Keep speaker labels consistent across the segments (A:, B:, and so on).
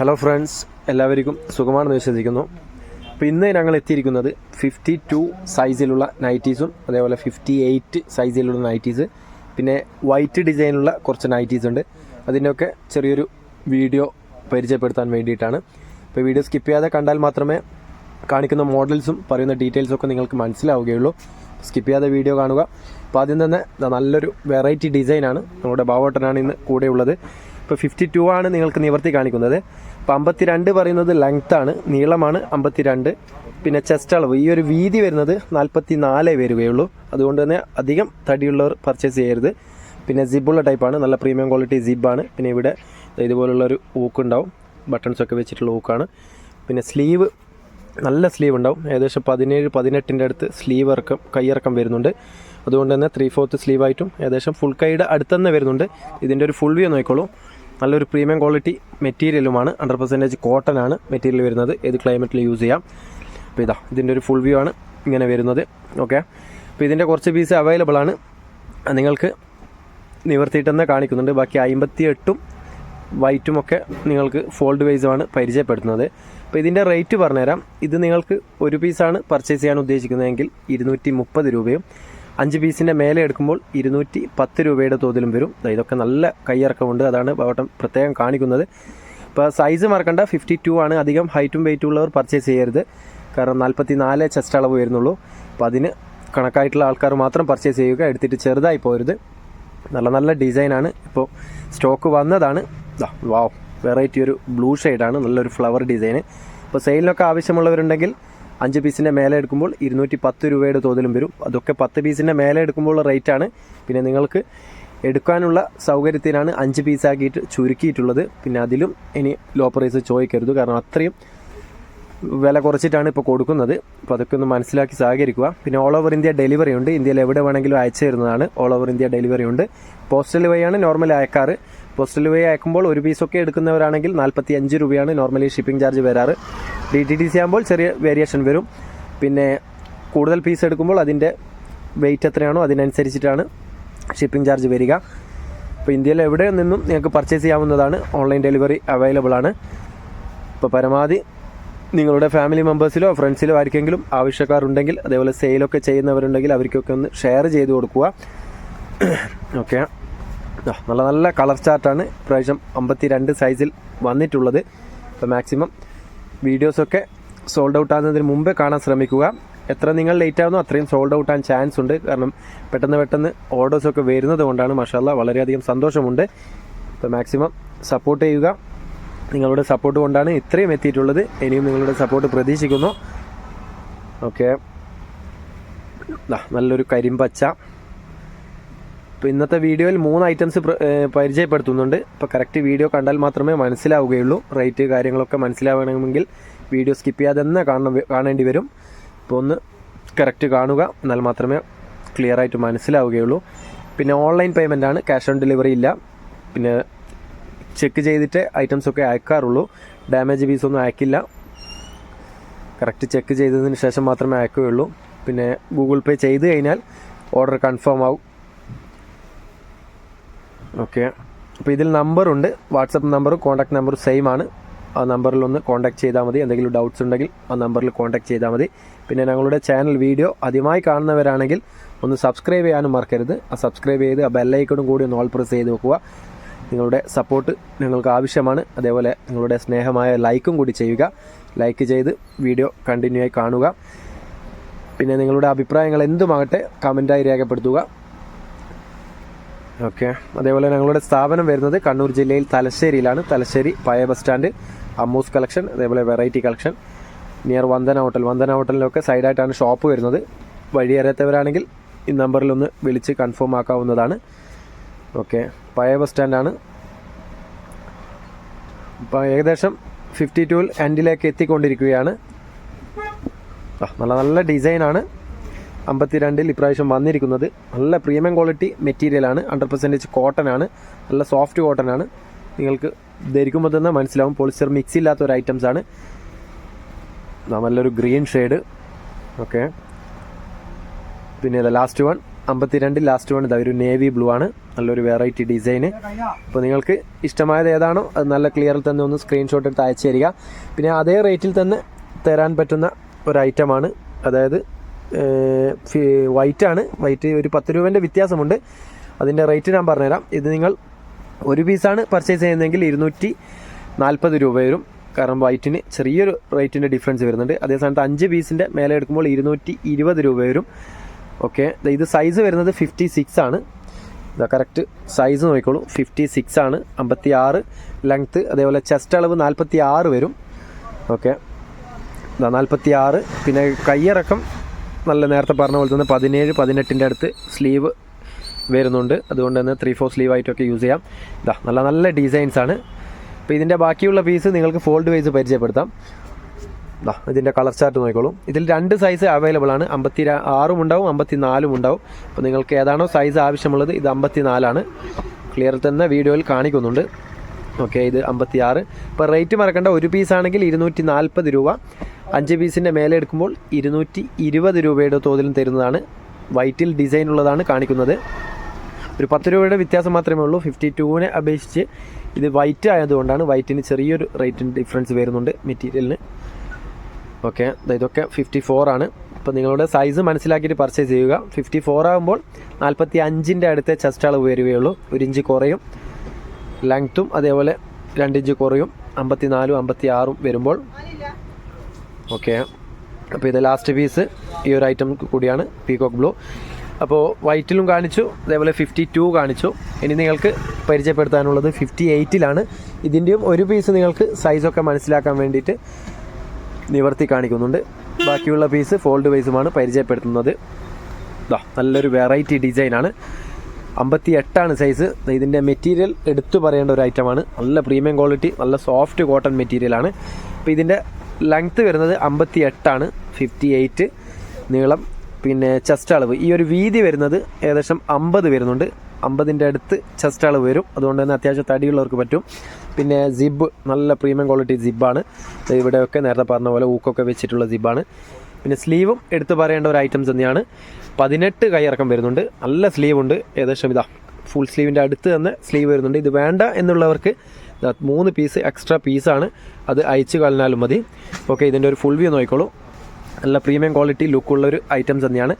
A: Hello friends എല്ലാവർക്കും സുഖമാണെന്ന് വിശ്വസിക്കുന്നു. അപ്പോൾ ഇന്ന് ഞങ്ങൾ എത്തിയിരിക്കുന്നത് ഫിഫ്റ്റി ടു സൈസിലുള്ള നൈറ്റീസും അതേപോലെ ഫിഫ്റ്റി എയ്റ്റ് സൈസിലുള്ള നൈറ്റീസ് പിന്നെ വൈറ്റ് ഡിസൈനുള്ള കുറച്ച് നൈറ്റീസ് ഉണ്ട്. അതിന്റെയൊക്കെ ചെറിയൊരു വീഡിയോ പരിചയപ്പെടുത്താൻ വേണ്ടിയിട്ടാണ്. ഇപ്പോൾ വീഡിയോ സ്കിപ്പ് ചെയ്യാതെ കണ്ടാൽ മാത്രമേ കാണിക്കുന്ന മോഡൽസും പറയുന്ന ഡീറ്റെയിൽസും ഒക്കെ നിങ്ങൾക്ക് മനസ്സിലാവുകയുള്ളൂ. സ്കിപ്പ് ചെയ്യാതെ വീഡിയോ കാണുക. അപ്പോൾ ആദ്യം തന്നെ നല്ലൊരു വെറൈറ്റി ഡിസൈനാണ് നമ്മുടെ ബാവോട്ടനാണ് ഇന്ന് കൂടെയുള്ളത്. ഇപ്പോൾ ഫിഫ്റ്റി ടു ആണ് നിങ്ങൾക്ക് നിവർത്തി കാണിക്കുന്നത്. അപ്പോൾ അമ്പത്തിരണ്ട് പറയുന്നത് ലെങ്ത് ആണ്. നീളമാണ് അമ്പത്തിരണ്ട്. പിന്നെ ചെസ്റ്റ് അളവ്. ഈ ഒരു വീതി വരുന്നത് നാൽപ്പത്തി നാലേ വരികയുള്ളൂ അതുകൊണ്ട് തന്നെ അധികം തടിയുള്ളവർ പർച്ചേസ് ചെയ്യരുത്. പിന്നെ സിബുള്ള ടൈപ്പാണ് നല്ല പ്രീമിയം ക്വാളിറ്റി സിബാണ് പിന്നെ ഇവിടെ ഇതുപോലുള്ളൊരു ഊക്ക് ഉണ്ടാവും. ബട്ടൺസ് ഒക്കെ വെച്ചിട്ടുള്ള ഊക്കാണ് പിന്നെ സ്ലീവ് നല്ല സ്ലീവ് ഉണ്ടാവും. ഏകദേശം പതിനേഴ് പതിനെട്ടിന്റെ അടുത്ത് സ്ലീവ് ഇറക്കം കൈയിറക്കം വരുന്നുണ്ട്. അതുകൊണ്ട് തന്നെ ത്രീ ഫോർത്ത് സ്ലീവായിട്ടും ഏകദേശം ഫുൾ കൈയുടെ അടുത്തുതന്നെ വരുന്നുണ്ട്. ഇതിന്റെ ഒരു ഫുൾ വ്യൂ നോക്കിക്കോളൂ. നല്ലൊരു പ്രീമിയം ക്വാളിറ്റി മെറ്റീരിയലുമാണ് ഹൺഡ്രഡ് പെർസെന്റേജ് കോട്ടൺ ആണ് മെറ്റീരിയൽ വരുന്നത്. ഏത് ക്ലൈമറ്റിൽ യൂസ് ചെയ്യാം. അപ്പോൾ ഇതാ ഇതിന്റെ ഒരു ഫുൾ വ്യൂ ആണ് ഇങ്ങനെ വരുന്നത്. ഓക്കെ അപ്പോൾ ഇതിന്റെ കുറച്ച് പീസ് അവൈലബിൾ ആണ്. നിങ്ങൾക്ക് നിവർത്തിയിട്ടെന്ന് കാണിക്കുന്നുണ്ട്. ബാക്കി അമ്പത്തി എട്ടും വൈറ്റും ഒക്കെ നിങ്ങൾക്ക് ഫോൾഡ് വൈസുമാണ് പരിചയപ്പെടുത്തുന്നത്. അപ്പോൾ ഇതിന്റെ റേറ്റ് പറഞ്ഞുതരാം. ഇത് നിങ്ങൾക്ക് ഒരു പീസാണ് പർച്ചേസ് ചെയ്യാൻ ഉദ്ദേശിക്കുന്നതെങ്കിൽ ഇരുന്നൂറ്റി മുപ്പത് രൂപയും അഞ്ച് പീസിന്റെ മേലെ എടുക്കുമ്പോൾ ഇരുന്നൂറ്റി പത്ത് രൂപയുടെ തോതിലും വരും. ഇതൊക്കെ നല്ല കൈയിറക്കമുണ്ട്. അതാണ് വട്ടം പ്രത്യേകം കാണിക്കുന്നത്. ഇപ്പോൾ സൈസ് മറക്കണ്ട. ഫിഫ്റ്റി ടു ആണ് അധികം. ഹൈറ്റും വെയിറ്റും ഉള്ളവർ പർച്ചേസ് ചെയ്യരുത്. കാരണം നാൽപ്പത്തി നാല് ചെസ്റ്റ് അളവ് വരുന്നുള്ളൂ. അപ്പോൾ അതിന് കണക്കായിട്ടുള്ള ആൾക്കാർ മാത്രം പർച്ചേസ് ചെയ്യുക. എടുത്തിട്ട് ചെറുതായി പോരുത്. നല്ല നല്ല ഡിസൈനാണ് ഇപ്പോൾ സ്റ്റോക്ക് വന്നതാണ്. വാവ് വെറൈറ്റി ഒരു ബ്ലൂ ഷെയ്ഡാണ് നല്ലൊരു ഫ്ലവർ ഡിസൈന് ഇപ്പോൾ സെയിലിനൊക്കെ ആവശ്യമുള്ളവരുണ്ടെങ്കിൽ അഞ്ച് പീസിന്റെ മേലെ എടുക്കുമ്പോൾ ഇരുന്നൂറ്റി പത്ത് രൂപയുടെ തോതിലും വരും. അതൊക്കെ പത്ത് പീസിന്റെ മേലെ എടുക്കുമ്പോൾ റേറ്റാണ് പിന്നെ നിങ്ങൾക്ക് എടുക്കാനുള്ള സൗകര്യത്തിനാണ് അഞ്ച് പീസാക്കിയിട്ട് ചുരുക്കിയിട്ടുള്ളത്. പിന്നെ അതിലും ഇനി ലോ പ്രൈസ് ചോദിക്കരുത്. കാരണം അത്രയും വില കുറച്ചിട്ടാണ് ഇപ്പോൾ കൊടുക്കുന്നത്. അപ്പോൾ അതൊക്കെ ഒന്ന് മനസ്സിലാക്കി സഹകരിക്കുക. പിന്നെ ഓൾ ഓവർ ഇന്ത്യ ഡെലിവറി ഉണ്ട്. ഇന്ത്യയിൽ എവിടെ വേണമെങ്കിലും അയച്ചു തരുന്നതാണ്. ഓൾ ഓവർ ഇന്ത്യ ഡെലിവറി ഉണ്ട്. പോസ്റ്റൽ വഴിയാണ് നോർമലി അയക്കാറ്. പോസ്റ്റൽ വഴി അയക്കുമ്പോൾ ഒരു പീസൊക്കെ എടുക്കുന്നവരാണെങ്കിൽ നാൽപ്പത്തി അഞ്ച് രൂപയാണ് നോർമലി ഷിപ്പിംഗ് ചാർജ് വരാറ്. ഡി ടി ടി സി ആകുമ്പോൾ ചെറിയ വേരിയേഷൻ വരും. പിന്നെ കൂടുതൽ പീസ് എടുക്കുമ്പോൾ അതിന്റെ വെയിറ്റ് എത്രയാണോ അതിനനുസരിച്ചിട്ടാണ് ഷിപ്പിംഗ് ചാർജ് വരിക. ഇപ്പോൾ ഇന്ത്യയിൽ എവിടെ നിന്നും നിങ്ങൾക്ക് പർച്ചേസ് ചെയ്യാവുന്നതാണ് ഓൺലൈൻ ഡെലിവറി അവൈലബിൾ ആണ്. ഇപ്പോൾ പരമാവധി നിങ്ങളുടെ ഫാമിലി മെമ്പേഴ്സിലോ ഫ്രണ്ട്സിലോ ആർക്കെങ്കിലും ആവശ്യക്കാരുണ്ടെങ്കിൽ അതേപോലെ സെയിലൊക്കെ ചെയ്യുന്നവരുണ്ടെങ്കിൽ അവർക്കൊക്കെ ഒന്ന് ഷെയർ ചെയ്ത് കൊടുക്കുക. ഓക്കെ നല്ല നല്ല കളർ ചാർട്ടാണ് പ്രാവശ്യം അമ്പത്തി രണ്ട് സൈസിൽ വന്നിട്ടുള്ളത്. അപ്പോൾ മാക്സിമം വീഡിയോസൊക്കെ സോൾഡ് ഔട്ട് ആകുന്നതിന് മുമ്പേ കാണാൻ ശ്രമിക്കുക. എത്ര നിങ്ങൾ ലേറ്റ് ആകുന്നോ അത്രയും സോൾഡ് ഔട്ട് ആകാൻ ചാൻസ് ഉണ്ട്. കാരണം പെട്ടെന്ന് പെട്ടെന്ന് ഓർഡേഴ്സൊക്കെ വരുന്നത് കൊണ്ടാണ് മഷാല്ല വളരെയധികം സന്തോഷമുണ്ട്. അപ്പോൾ മാക്സിമം സപ്പോർട്ട് ചെയ്യുക. നിങ്ങളുടെ സപ്പോർട്ട് കൊണ്ടാണ് ഇത്രയും എത്തിയിട്ടുള്ളത്. ഇനിയും നിങ്ങളുടെ സപ്പോർട്ട് പ്രതീക്ഷിക്കുന്നു. ഓക്കെ നല്ലൊരു കരിമ്പച്ച. ഇപ്പോൾ ഇന്നത്തെ വീഡിയോയിൽ മൂന്ന് ഐറ്റംസ് പരിചയപ്പെടുത്തുന്നുണ്ട്. ഇപ്പോൾ കറക്റ്റ് വീഡിയോ കണ്ടാൽ മാത്രമേ മനസ്സിലാവുകയുള്ളൂ. റേറ്റ് കാര്യങ്ങളൊക്കെ മനസ്സിലാവണമെങ്കിൽ വീഡിയോ സ്കിപ്പ് ചെയ്യാതെ തന്നെ കാണണം കാണേണ്ടി വരും. അപ്പോൾ ഒന്ന് കറക്റ്റ് കാണുക എന്നാൽ മാത്രമേ ക്ലിയർ ആയിട്ട് മനസ്സിലാവുകയുള്ളൂ. പിന്നെ ഓൺലൈൻ പേയ്മെന്റ് ആണ് ക്യാഷ് ഓൺ ഡെലിവറി ഇല്ല. പിന്നെ ചെക്ക് ചെയ്തിട്ട് ഐറ്റംസ് ഒക്കെ അയക്കാറുള്ളൂ. ഡാമേജ് പീസ് ഒന്നും അയക്കില്ല. കറക്റ്റ് ചെക്ക് ചെയ്തതിന് ശേഷം മാത്രമേ അയക്കുകയുള്ളൂ. പിന്നെ ഗൂഗിൾ പേ ചെയ്ത് കഴിഞ്ഞാൽ ഓർഡർ കൺഫേം ആവും. ഓക്കെ. അപ്പോൾ ഇതിൽ നമ്പറുണ്ട്. വാട്സപ്പ് നമ്പറും കോൺടാക്ട് നമ്പറും സെയിം ആണ് ആ നമ്പറിൽ ഒന്ന് കോൺടാക്ട് ചെയ്താൽ മതി. എന്തെങ്കിലും ഡൗട്ട്സ് ഉണ്ടെങ്കിൽ ആ നമ്പറിൽ കോൺടാക്ട് ചെയ്താൽ മതി. പിന്നെ ഞങ്ങളുടെ ചാനൽ വീഡിയോ ആദ്യമായി കാണുന്നവരാണെങ്കിൽ ഒന്ന് സബ്സ്ക്രൈബ് ചെയ്യാനും മറക്കരുത്. ആ സബ്സ്ക്രൈബ് ചെയ്ത് ആ ബെല്ലൈക്കണും കൂടി ഒന്ന് ഓൾ പ്രസ് ചെയ്ത് വെക്കുക. നിങ്ങളുടെ സപ്പോർട്ട് നിങ്ങൾക്ക് ആവശ്യമാണ്. അതേപോലെ നിങ്ങളുടെ സ്നേഹമായ ലൈക്കും കൂടി ചെയ്യുക. ലൈക്ക് ചെയ്ത് വീഡിയോ കണ്ടിന്യൂ ആയി കാണുക. പിന്നെ നിങ്ങളുടെ അഭിപ്രായങ്ങൾ എന്തുമാകട്ടെ കമന്റായി രേഖപ്പെടുത്തുക. ഓക്കെ. അതേപോലെ ഞങ്ങളുടെ സ്ഥാപനം വരുന്നത് കണ്ണൂർ ജില്ലയിൽ തലശ്ശേരിയിലാണ്. തലശ്ശേരി പഴയ ബസ് സ്റ്റാൻഡ് അമ്മൂസ് കളക്ഷൻ അതേപോലെ variety collection near Vandana hotel. Vandana ഹോട്ടലിലൊക്കെ സൈഡായിട്ടാണ് ഷോപ്പ് വരുന്നത്. വഴി അറിയാത്തവരാണെങ്കിൽ ഈ നമ്പറിലൊന്ന് വിളിച്ച് കൺഫേം ആക്കാവുന്നതാണ്. ഓക്കെ. പഴയ ബസ് സ്റ്റാൻഡാണ്. ഇപ്പം ഏകദേശം ഫിഫ്റ്റി ടൂൽ എൻഡിലേക്ക് എത്തിക്കൊണ്ടിരിക്കുകയാണ്. നല്ല നല്ല ഡിസൈനാണ്. അമ്പത്തിരണ്ടിൽ ഇപ്രാവശ്യം വന്നിരിക്കുന്നത്. നല്ല പ്രീമിയം ക്വാളിറ്റി മെറ്റീരിയലാണ് ഹൺഡ്രഡ് പെർസെന്റേജ് കോട്ടൺ ആണ്. നല്ല സോഫ്റ്റ് കോട്ടൺ ആണ്. നിങ്ങൾക്ക് ധരിക്കുമ്പോൾ തന്നെ മനസ്സിലാവും. പോളിസ്റ്റർ മിക്സ് ഇല്ലാത്ത ഒരു ഐറ്റംസ് ആണ്. നല്ലൊരു ഗ്രീൻ ഷെയ്ഡ് ഓക്കെ പിന്നെ ലാസ്റ്റ് വൺ അമ്പത്തിരണ്ടിൽ ലാസ്റ്റ് വൺ ഇതാ ഒരു നേവി ബ്ലൂ ആണ്. നല്ലൊരു വെറൈറ്റി ഡിസൈന് അപ്പോൾ നിങ്ങൾക്ക് ഇഷ്ടമായത് ഏതാണോ അത് നല്ല ക്ലിയറിൽ തന്നെ ഒന്ന് സ്ക്രീൻഷോട്ട് എടുത്ത് അയച്ചു തരിക. പിന്നെ അതേ റേറ്റിൽ തന്നെ തരാൻ പറ്റുന്ന ഒരു ഐറ്റമാണ് അതായത് വൈറ്റ് ആണ്. വൈറ്റ് ഒരു പത്ത് രൂപേന്റെ വ്യത്യാസമുണ്ട്. അതിന്റെ റേറ്റ് ഞാൻ പറഞ്ഞുതരാം. ഇത് നിങ്ങൾ ഒരു പീസാണ് പർച്ചേസ് ചെയ്യുന്നതെങ്കിൽ ഇരുന്നൂറ്റി നാൽപ്പത് രൂപ വരും. കാരണം വൈറ്റിന് ചെറിയൊരു റേറ്റിന്റെ ഡിഫറൻസ് വരുന്നുണ്ട്. അതേ സ്ഥാനത്ത് അഞ്ച് പീസിന്റെ മേലെ എടുക്കുമ്പോൾ ഇരുന്നൂറ്റി ഇരുപത് രൂപ വരും. ഓക്കെ ഇത് സൈസ് വരുന്നത് ഫിഫ്റ്റി സിക്സ് ആണ്. ഇതാ കറക്റ്റ് സൈസ് നോക്കിക്കോളൂ. ഫിഫ്റ്റി സിക്സ് ആണ്. അമ്പത്തി ആറ് ലെങ്ത്ത് അതേപോലെ ചെസ്റ്റ് അളവ് നാൽപ്പത്തി ആറ് വരും. ഓക്കെ നാൽപ്പത്തി ആറ് പിന്നെ കയ്യിറക്കം നല്ല നേരത്തെ പറഞ്ഞ പോലെ തന്നെ പതിനേഴ് പതിനെട്ടിന്റെ അടുത്ത് സ്ലീവ് വരുന്നുണ്ട്. അതുകൊണ്ട് തന്നെ ത്രീ ഫോർ സ്ലീവ് ആയിട്ടൊക്കെ യൂസ് ചെയ്യാം. ഇതാ നല്ല നല്ല ഡിസൈൻസ് ആണ്. അപ്പോൾ ഇതിന്റെ ബാക്കിയുള്ള പീസ് നിങ്ങൾക്ക് ഫോൾഡ് വൈസ് പരിചയപ്പെടുത്താം. ഇതാ ഇതിന്റെ കളർ ചാർട്ട് നോക്കിക്കോളും. ഇതിൽ രണ്ട് സൈസ് അവൈലബിൾ ആണ്. അമ്പത്തി ആറും ഉണ്ടാവും അമ്പത്തി നാലും ഉണ്ടാവും. അപ്പോൾ നിങ്ങൾക്ക് ഏതാണോ സൈസ് ആവശ്യമുള്ളത് ഇത് അമ്പത്തി നാലാണ് ക്ലിയർ തന്നെ വീഡിയോയിൽ കാണിക്കുന്നുണ്ട്. ഓക്കെ ഇത് അമ്പത്തി ആറ് ഇപ്പോൾ റേറ്റ് മറക്കേണ്ട ഒരു പീസ് ആണെങ്കിൽ ഇരുന്നൂറ്റി നാൽപ്പത് രൂപ. അഞ്ച് പീസിന്റെ മേലെ എടുക്കുമ്പോൾ ഇരുന്നൂറ്റി ഇരുപത് രൂപയുടെ തോതിലും തരുന്നതാണ്. വൈറ്റിൽ ഡിസൈൻ ഉള്ളതാണ് കാണിക്കുന്നത്. ഒരു പത്ത് രൂപയുടെ വ്യത്യാസം മാത്രമേ ഉള്ളൂ. ഫിഫ്റ്റി ടുവിനെ അപേക്ഷിച്ച് ഇത് വൈറ്റ് ആയതുകൊണ്ടാണ് വൈറ്റിന് ചെറിയൊരു റേറ്റിന് ഡിഫറൻസ് വരുന്നുണ്ട് മെറ്റീരിയലിന് ഓക്കെ ഇതൊക്കെ ഫിഫ്റ്റി ആണ്. അപ്പോൾ നിങ്ങളുടെ സൈസ് മനസ്സിലാക്കിയിട്ട് പർച്ചേസ് ചെയ്യുക. ഫിഫ്റ്റി ഫോർ ആകുമ്പോൾ നാൽപ്പത്തി അഞ്ചിന്റെ അടുത്തെ ചെസ്റ്റ് അളവ് വരികയുള്ളൂ. ഒരു ഇഞ്ച് കുറയും. ലെങ്ത്തും അതേപോലെ രണ്ട് ഇഞ്ച് കുറയും. അമ്പത്തി നാലും അമ്പത്തി ആറും വരുമ്പോൾ. ഓക്കെ. അപ്പോൾ ഇത് ലാസ്റ്റ് പീസ് ഈ ഒരു ഐറ്റം കൂടിയാണ് പീകോക്ക് ബ്ലൂ അപ്പോൾ വൈറ്റിലും കാണിച്ചു അതേപോലെ ഫിഫ്റ്റി ടു കാണിച്ചു. ഇനി നിങ്ങൾക്ക് പരിചയപ്പെടുത്താനുള്ളത് ഫിഫ്റ്റി എയ്റ്റിലാണ് ഇതിന്റെയും ഒരു പീസ് നിങ്ങൾക്ക് സൈസൊക്കെ മനസ്സിലാക്കാൻ വേണ്ടിയിട്ട് നിവർത്തി കാണിക്കുന്നുണ്ട്. ബാക്കിയുള്ള പീസ് ഫോൾഡ് വൈസുമാണ് പരിചയപ്പെടുത്തുന്നത്. നല്ലൊരു വെറൈറ്റി ഡിസൈനാണ് അമ്പത്തി എട്ടാണ് സൈസ് ഇതിന്റെ മെറ്റീരിയൽ എടുത്തു പറയേണ്ട ഒരു ഐറ്റമാണ് നല്ല പ്രീമിയം ക്വാളിറ്റി നല്ല സോഫ്റ്റ് കോട്ടൺ മെറ്റീരിയലാണ് അപ്പോൾ ഇതിന്റെ ലെങ്ത്ത് വരുന്നത് അമ്പത്തി എട്ടാണ് ഫിഫ്റ്റി എയ്റ്റ് നീളം. പിന്നെ ചെസ്റ്റ് അളവ്. ഈ ഒരു വീതി വരുന്നത് ഏകദേശം അമ്പത് വരുന്നുണ്ട്. അമ്പതിന്റെ അടുത്ത് ചെസ്റ്റ് അളവ് വരും. അതുകൊണ്ട് തന്നെ അത്യാവശ്യം തടിയുള്ളവർക്ക് പറ്റും. പിന്നെ സിബ് നല്ല പ്രീമിയം ക്വാളിറ്റി സിബ്ബാണ് ഇവിടെയൊക്കെ നേരത്തെ പറഞ്ഞ പോലെ ഊക്കൊക്കെ വെച്ചിട്ടുള്ള സിബാണ് പിന്നെ സ്ലീവും എടുത്തു പറയേണ്ട ഒരു ഐറ്റംസ് തന്നെയാണ്. പതിനെട്ട് കൈയിറക്കം വരുന്നുണ്ട്. നല്ല സ്ലീവ് ഉണ്ട്. ഏകദേശം ഇതാ ഫുൾ സ്ലീവിന്റെ അടുത്ത് തന്നെ സ്ലീവ് വരുന്നുണ്ട്. ഇത് വേണ്ട എന്നുള്ളവർക്ക് മൂന്ന് പീസ് എക്സ്ട്രാ പീസാണ് അത് അയച്ചു കളഞ്ഞാലും മതി. ഓക്കെ ഇതിന്റെ ഒരു ഫുൾ വ്യൂ നോക്കിക്കോളൂ. നല്ല പ്രീമിയം ക്വാളിറ്റി ലുക്കുള്ളൊരു ഐറ്റംസ് തന്നെയാണ്.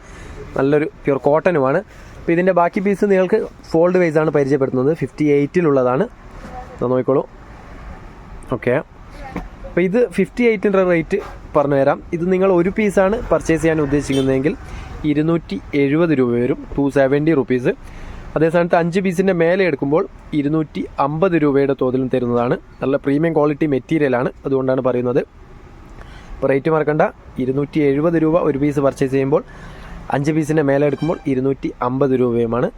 A: നല്ലൊരു പ്യുർ കോട്ടനുമാണ് അപ്പോൾ ഇതിന്റെ ബാക്കി പീസ് നിങ്ങൾക്ക് ഫോൾഡ് വൈസ് ആണ് പരിചയപ്പെടുത്തുന്നത്. ഫിഫ്റ്റി എയ്റ്റിലുള്ളതാണ് നോക്കിക്കോളൂ. ഓക്കെ അപ്പോൾ ഇത് ഫിഫ്റ്റി എയ്റ്റിന്റെ റേറ്റ് പറഞ്ഞു തരാം ഇത് നിങ്ങൾ ഒരു പീസാണ് പർച്ചേസ് ചെയ്യാൻ ഉദ്ദേശിക്കുന്നതെങ്കിൽ ഇരുന്നൂറ്റി എഴുപത് രൂപ വരും. ടു സെവന്റി റുപ്പീസ് അതേ സമയത്ത് അഞ്ച് പീസിന്റെ മേലെ എടുക്കുമ്പോൾ ഇരുന്നൂറ്റി അമ്പത് രൂപയുടെ തോതിലും തരുന്നതാണ്. നല്ല പ്രീമിയം ക്വാളിറ്റി മെറ്റീരിയലാണ് അതുകൊണ്ടാണ് പറയുന്നത്. ഇപ്പോൾ റേറ്റ് മറക്കണ്ട. ഇരുന്നൂറ്റി എഴുപത് രൂപ ഒരു പീസ് പർച്ചേസ് ചെയ്യുമ്പോൾ അഞ്ച് പീസിന്റെ മേലെ എടുക്കുമ്പോൾ ഇരുന്നൂറ്റി അമ്പത് രൂപയുമാണ്.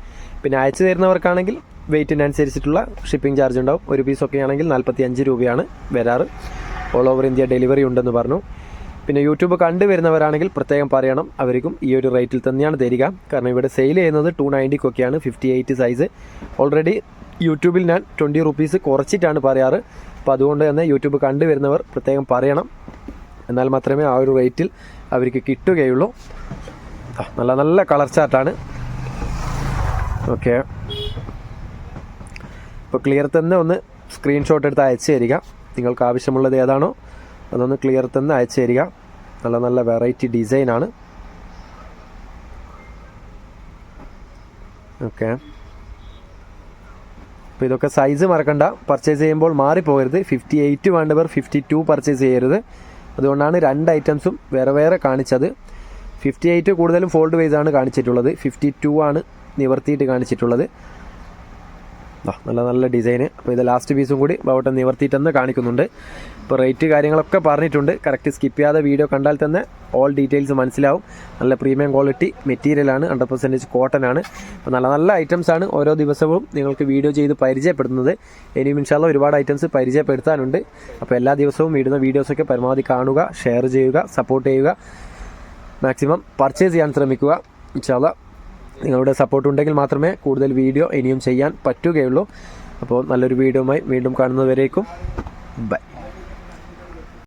A: പിന്നെ അയച്ചു തരുന്നവർക്കാണെങ്കിൽ വെയിറ്റിനനുസരിച്ചിട്ടുള്ള ഷിപ്പിംഗ് ചാർജ് ഉണ്ടാവും. ഒരു പീസൊക്കെ ആണെങ്കിൽ നാൽപ്പത്തി അഞ്ച് രൂപയാണ് വരാറ്. ഓൾ ഓവർ ഇന്ത്യ ഡെലിവറി ഉണ്ടെന്ന് പറഞ്ഞു. പിന്നെ യൂട്യൂബ് കണ്ടുവരുന്നവരാണെങ്കിൽ പ്രത്യേകം പറയണം. അവർക്കും ഈ ഒരു റേറ്റിൽ തന്നെയാണ് തരിക. കാരണം ഇവിടെ സെയിൽ ചെയ്യുന്നത് ടു നയന്റിക്കൊക്കെയാണ് ഫിഫ്റ്റി എയ്റ്റ് സൈസ് ഓൾറെഡി യൂട്യൂബിൽ ഞാൻ ട്വന്റി റുപ്പീസ് കുറച്ചിട്ടാണ് പറയാറ്. അപ്പോൾ അതുകൊണ്ട് തന്നെ യൂട്യൂബ് കണ്ടുവരുന്നവർ പ്രത്യേകം പറയണം. എന്നാൽ മാത്രമേ ആ ഒരു റേറ്റിൽ അവർക്ക് കിട്ടുകയുള്ളൂ. നല്ല നല്ല കളർ ചാർട്ടാണ് ഓക്കെ ഇപ്പോൾ ക്ലിയർ തന്നെ ഒന്ന് സ്ക്രീൻഷോട്ട് എടുത്ത് അയച്ചു തരിക. നിങ്ങൾക്ക് ആവശ്യമുള്ളത് ഏതാണോ അതൊന്ന് ക്ലിയർ തന്നെ അയച്ചു തരിക. നല്ല നല്ല വെറൈറ്റി ഡിസൈനാണ് ഓക്കെ അപ്പോൾ ഇതൊക്കെ സൈസ് മറക്കണ്ട. പർച്ചേസ് ചെയ്യുമ്പോൾ മാറിപ്പോകരുത്. ഫിഫ്റ്റി എയ്റ്റ് വേണ്ടവർ ഫിഫ്റ്റി ടു പർച്ചേസ് ചെയ്യരുത്. അതുകൊണ്ടാണ് രണ്ട് ഐറ്റംസും വേറെ വേറെ കാണിച്ചത്. ഫിഫ്റ്റി എയ്റ്റ് കൂടുതലും ഫോൾഡ് വൈസാണ് ആണ് കാണിച്ചിട്ടുള്ളത്. ഫിഫ്റ്റി ടു ആണ് നിവർത്തിയിട്ട് കാണിച്ചിട്ടുള്ളത്. നല്ല നല്ല ഡിസൈൻ അപ്പോൾ ഇത് ലാസ്റ്റ് പീസും കൂടി ബോട്ടം നിവർത്തിയിട്ടെന്ന് കാണിക്കുന്നുണ്ട്. ഇപ്പോൾ റേറ്റ് കാര്യങ്ങളൊക്കെ പറഞ്ഞിട്ടുണ്ട്. കറക്റ്റ് സ്കിപ്പ് ചെയ്യാതെ വീഡിയോ കണ്ടാൽ തന്നെ ഓൾ ഡീറ്റെയിൽസ് മനസ്സിലാവും. നല്ല പ്രീമിയം ക്വാളിറ്റി മെറ്റീരിയലാണ് ഹൺഡ്രഡ് പെർസെന്റേജ് കോട്ടൺ ആണ്. അപ്പോൾ നല്ല നല്ല ഐറ്റംസ് ആണ് ഓരോ ദിവസവും നിങ്ങൾക്ക് വീഡിയോ ചെയ്ത് പരിചയപ്പെടുന്നത് ഇനിയും ഇൻഷാല്ല ഒരുപാട് ഐറ്റംസ് പരിചയപ്പെടുത്താനുണ്ട്. അപ്പോൾ എല്ലാ ദിവസവും ഇടുന്ന വീഡിയോസൊക്കെ പരമാവധി കാണുക ഷെയർ ചെയ്യുക സപ്പോർട്ട് ചെയ്യുക. മാക്സിമം പർച്ചേസ് ചെയ്യാൻ ശ്രമിക്കുക. ഇൻഷാല്ല നിങ്ങളുടെ സപ്പോർട്ട് ഉണ്ടെങ്കിൽ മാത്രമേ കൂടുതൽ വീഡിയോ ഇനിയും ചെയ്യാൻ പറ്റുകയുള്ളൂ. അപ്പോൾ നല്ലൊരു വീഡിയോയുമായി വീണ്ടും കാണുന്നതുവരേക്കും. ബൈ